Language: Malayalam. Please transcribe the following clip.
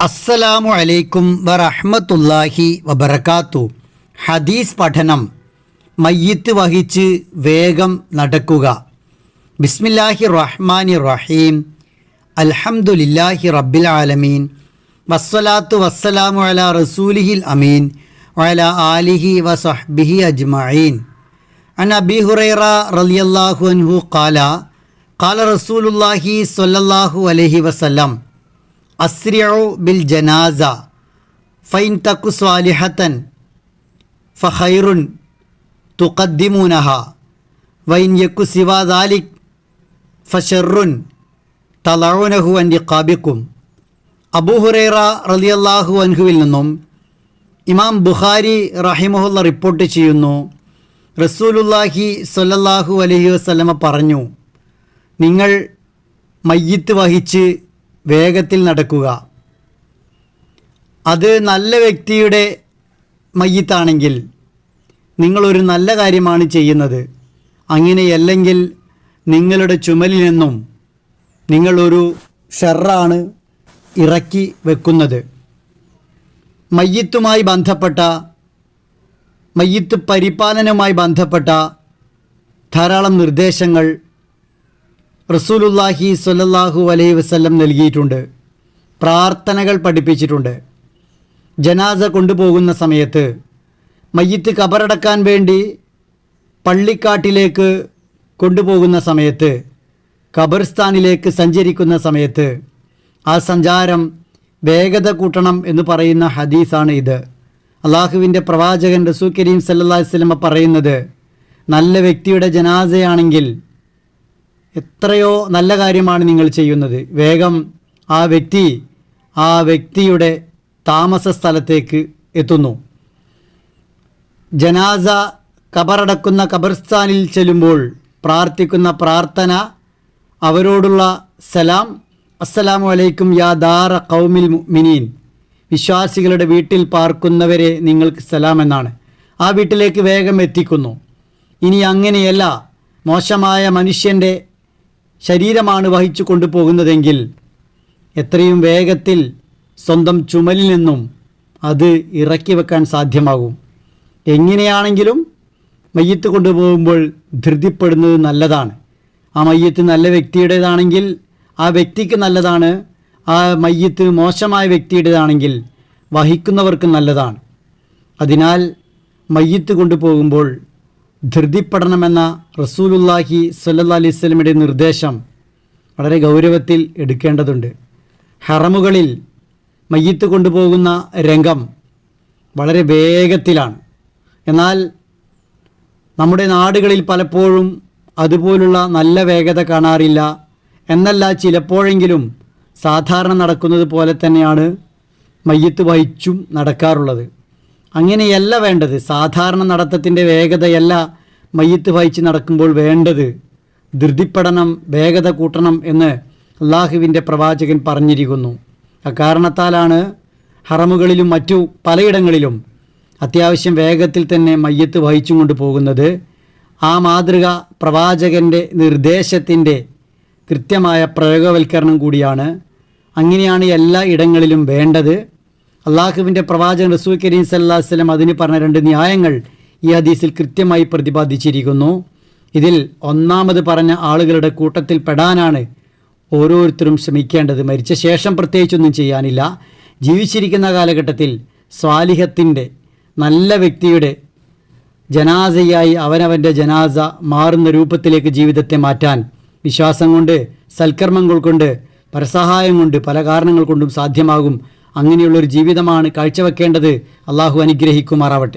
അസ്സലാമു അലൈക്കും വറഹ്മത്തുള്ളാഹി വബർക്കാത്തു ഹദീസ് പഠനം മയ്യത്ത് വഹിച്ച് വേഗം നടക്കുക ബിസ്മില്ലാഹി റഹ്മാനി റഹീം അൽഹംദുലില്ലാഹി റബ്ബിൽ ആലമീൻ വസ്സലാത്തു വസ്സലാമു അല റസൂലിഹിൽ അമീൻ വഅല ആലിഹി വസഹ്ബിഹി അജ്മഈൻ عن أبي هريرة رضي الله عنه قال قال رسول الله صلى الله عليه وسلم അസ്രിയോ ബിൽ ജനാസ ഫൈൻ തക്കു സ്വാലിഹത്തൻ ഫൈറുൻ തുക്കദ്ദിമൂനഹ വൈൻ യക്കു സിവാദാലിക് ഫഷറുൻ തലൗനഹു അന്റെ കാബിക്കും അബുഹുറേറ റലി അള്ളാഹു അൻഹുവിൽ നിന്നും ഇമാം ബുഖാരി റഹിമഹുല്ല റിപ്പോർട്ട് ചെയ്യുന്നു. റസൂലുല്ലാഹി സൊല്ലല്ലാഹു അലഹി വസ്ലമ പറഞ്ഞു നിങ്ങൾ മയ്യത്ത് വഹിച്ച് വേഗത്തിൽ നടക്കുക. അത് നല്ല വ്യക്തിയുടെ മയ്യത്താണെങ്കിൽ നിങ്ങളൊരു നല്ല കാര്യമാണ് ചെയ്യുന്നത്. അങ്ങനെയല്ലെങ്കിൽ നിങ്ങളുടെ ചുമലിൽ നിന്നും നിങ്ങളൊരു ഷെറാണ് ഇറക്കി വെക്കുന്നത്. മയ്യത്തുമായി ബന്ധപ്പെട്ട മയ്യത്ത് പരിപാലനവുമായി ബന്ധപ്പെട്ട ധാരാളം നിർദ്ദേശങ്ങൾ റസൂലുല്ലാഹി സ്വല്ലല്ലാഹു അലൈഹി വസ്ല്ലം നൽകിയിട്ടുണ്ട്. പ്രാർത്ഥനകൾ പഠിപ്പിച്ചിട്ടുണ്ട്. ജനാസ കൊണ്ടുപോകുന്ന സമയത്ത് മയ്യത്ത് കബറടക്കാൻ വേണ്ടി പള്ളിക്കാട്ടിലേക്ക് കൊണ്ടുപോകുന്ന സമയത്ത് ഖബർസ്ഥാനിലേക്ക് സഞ്ചരിക്കുന്ന സമയത്ത് ആ സഞ്ചാരം വേഗത കൂട്ടണം എന്ന് പറയുന്ന ഹദീസാണ് ഇത്. അള്ളാഹുവിന്റെ പ്രവാചകൻ റസൂ കരീം സല്ലാ വസ്ലമ പറയുന്നത് നല്ല വ്യക്തിയുടെ ജനാസയാണെങ്കിൽ എത്രയോ നല്ല കാര്യമാണ് നിങ്ങൾ ചെയ്യുന്നത്. വേഗം ആ വ്യക്തി ആ വ്യക്തിയുടെ താമസ സ്ഥലത്തേക്ക് എത്തുന്നു. ജനാസ കബറടക്കുന്ന കബർസ്ഥാനിൽ ചെല്ലുമ്പോൾ പ്രാർത്ഥിക്കുന്ന പ്രാർത്ഥന അവരോടുള്ള സലാം അസ്സലാമു അലൈക്കും യാ ദാറ കൗമിൽ മിനീൻ വിശ്വാസികളുടെ വീട്ടിൽ പാർക്കുന്നവരെ നിങ്ങൾക്ക് സലാം എന്നാണ്. ആ വീട്ടിലേക്ക് വേഗം എത്തിക്കുന്നു. ഇനി അങ്ങനെയല്ല മോശമായ മനുഷ്യന്റെ ശരീരമാണ് വഹിച്ചു കൊണ്ടുപോകുന്നതെങ്കിൽ എത്രയും വേഗത്തിൽ സ്വന്തം ചുമലിൽ നിന്നും അത് ഇറക്കി വെക്കാൻ സാധ്യമാകും. എങ്ങനെയാണെങ്കിലും മയ്യത്ത് കൊണ്ടുപോകുമ്പോൾ ധൃതിപ്പെടുന്നത് നല്ലതാണ്. ആ മയ്യത്ത് നല്ല വ്യക്തിയുടേതാണെങ്കിൽ ആ വ്യക്തിക്ക് നല്ലതാണ് ആ മയ്യത്ത് മോശമായ വ്യക്തിയുടേതാണെങ്കിൽ വഹിക്കുന്നവർക്ക് നല്ലതാണ്. അതിനാൽ മയ്യത്ത് കൊണ്ടുപോകുമ്പോൾ ധൃതിപ്പെടണമെന്ന റസൂലുല്ലാഹി സല്ലാ അലൈഹി നിർദ്ദേശം വളരെ ഗൗരവത്തിൽ എടുക്കേണ്ടതുണ്ട്. ഹറമുകളിൽ മയ്യത്ത് കൊണ്ടുപോകുന്ന രംഗം വളരെ വേഗത്തിലാണ്. എന്നാൽ നമ്മുടെ നാടുകളിൽ പലപ്പോഴും അതുപോലുള്ള നല്ല വേഗത കാണാറില്ല. എന്നല്ല ചിലപ്പോഴെങ്കിലും സാധാരണ നടക്കുന്നത് പോലെ തന്നെയാണ് മയ്യത്ത് വഹിച്ചും നടക്കാറുള്ളത്. അങ്ങനെയല്ല വേണ്ടത്. സാധാരണ നടത്തത്തിന്റെ വേഗതയല്ല മയ്യത്ത് വായിച്ച് നടക്കുമ്പോൾ വേണ്ടത്. ധൃതിപ്പെടണം വേഗത കൂട്ടണം എന്ന് അള്ളാഹുവിന്റെ പ്രവാചകൻ പറഞ്ഞിരിക്കുന്നു. അക്കാരണത്താലാണ് ഹറമുകളിലും മറ്റു പലയിടങ്ങളിലും അത്യാവശ്യം വേഗത്തിൽ തന്നെ മയ്യത്ത് വഹിച്ചും കൊണ്ട് പോകുന്നത്. ആ മാതൃക പ്രവാചകന്റെ നിർദ്ദേശത്തിന്റെ കൃത്യമായ പ്രയോഗവൽക്കരണം കൂടിയാണ്. അങ്ങനെയാണ് എല്ലാ ഇടങ്ങളിലും വേണ്ടത്. അള്ളാഹുവിന്റെ പ്രവാചകൻ റസൂൽ കരീം സല്ലാ വല്ലം അതിന് പറഞ്ഞ രണ്ട് ന്യായങ്ങൾ ഈ ഹദീസിൽ കൃത്യമായി പ്രതിപാദിച്ചിരിക്കുന്നു. ഇതിൽ ഒന്നാമത് പറഞ്ഞ ആളുകളുടെ കൂട്ടത്തിൽ പെടാനാണ് ഓരോരുത്തരും ശ്രമിക്കേണ്ടത്. മരിച്ച ശേഷം പ്രത്യേകിച്ചൊന്നും ചെയ്യാനില്ല. ജീവിച്ചിരിക്കുന്ന കാലഘട്ടത്തിൽ സ്വാലിഹത്തിന്റെ നല്ല വ്യക്തിയുടെ ജനാസയായി അവനവന്റെ ജനാസ മാറുന്ന രൂപത്തിലേക്ക് ജീവിതത്തെ മാറ്റാൻ വിശ്വാസം കൊണ്ട് സൽക്കർമ്മങ്ങൾ കൊണ്ട് പരസഹായം കൊണ്ട് പല കാരണങ്ങൾ കൊണ്ടും സാധ്യമാകും അങ്ങനെയുള്ളൊരു ജീവിതമാണ് കാഴ്ചവെക്കേണ്ടത്. അള്ളാഹു അനുഗ്രഹിക്കുമാറാവട്ടെ.